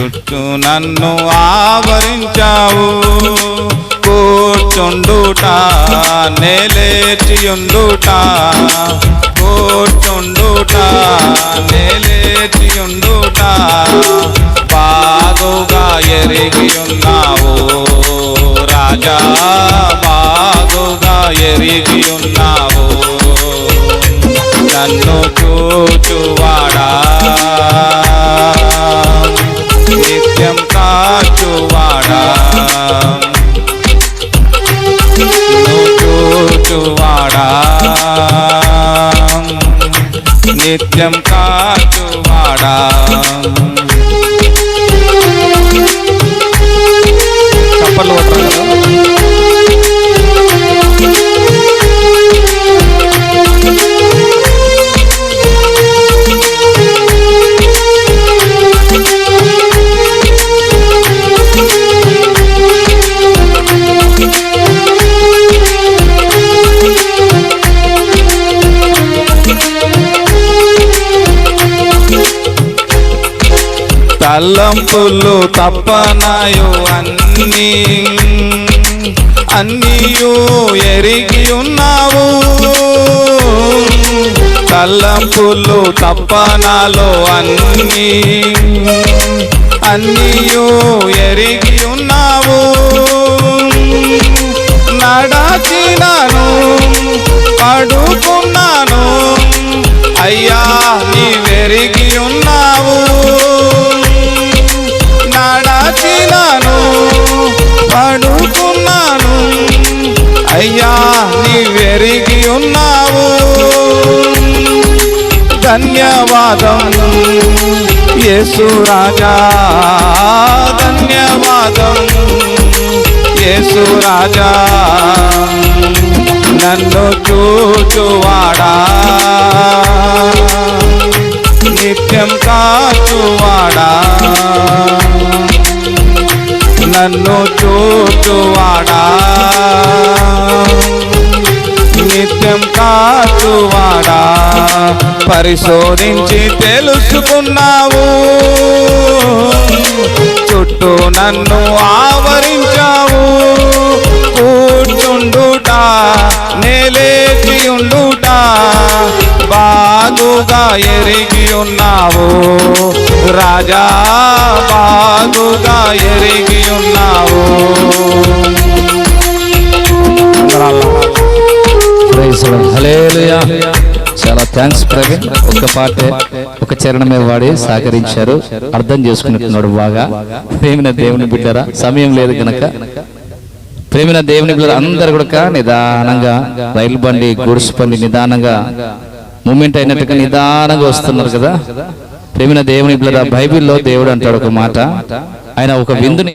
చుట్టూ నన్ను ఆవరించావు. కూర్చుండుట నేలేచియుండుట. కూర్చుండుట నేలేచియుండుట. బాగుగా ఎరిగి ఉన్నావు రాజా బాగుగా ఎరిగి ఉన్నావు నన్ను చూచు చూచువాడా నిత్యం కాచువాడా. చప్పట్లు తలంపులు తప్పనాయు అన్నీ. అన్నీయు ఎరిగి ఉన్నావు. తల్లంపులు తప్పనాలో అన్నీ. అన్నీయు ఎరిగి ధన్యవాదం. యేసు రాజా ధన్యవాదం. యేసు రాజా నన్ను చూచువాడా. నిత్యం కాచువాడా. నన్ను చూచువాడా. నిత్యం కాచువాడా. పరిశోధించి తెలుసుకున్నావు. చుట్టూ నన్ను ఆవరించావు. కూర్చుండుట నేలేచి ఉండుట బాగుగా ఎరిగి ఉన్నావు. రాజా బాగుగా ఎరిగి ఉన్నావు. ప్రైజ్ చాలా థ్యాంక్స్ ప్రవీణ్. ఒక పాటే ఒక చరణమే వాడి సహకరించారు. అర్థం చేసుకున్నట్టున్నాడు బాగా. ప్రేమిన దేవుని బిడ్డరా సమయం లేదు గనక. ప్రేమిన దేవుని బిడ్డరా అందరు కూడా నిదానంగా రైలు బండి గుడిసు బండి నిదానంగా మూమెంట్ అయినట్టుగా నిదానంగా వస్తున్నారు కదా. ప్రేమిన దేవుని బిడ్డరా బైబిల్లో దేవుడు అంటాడు ఒక మాట. ఆయన ఒక విందుని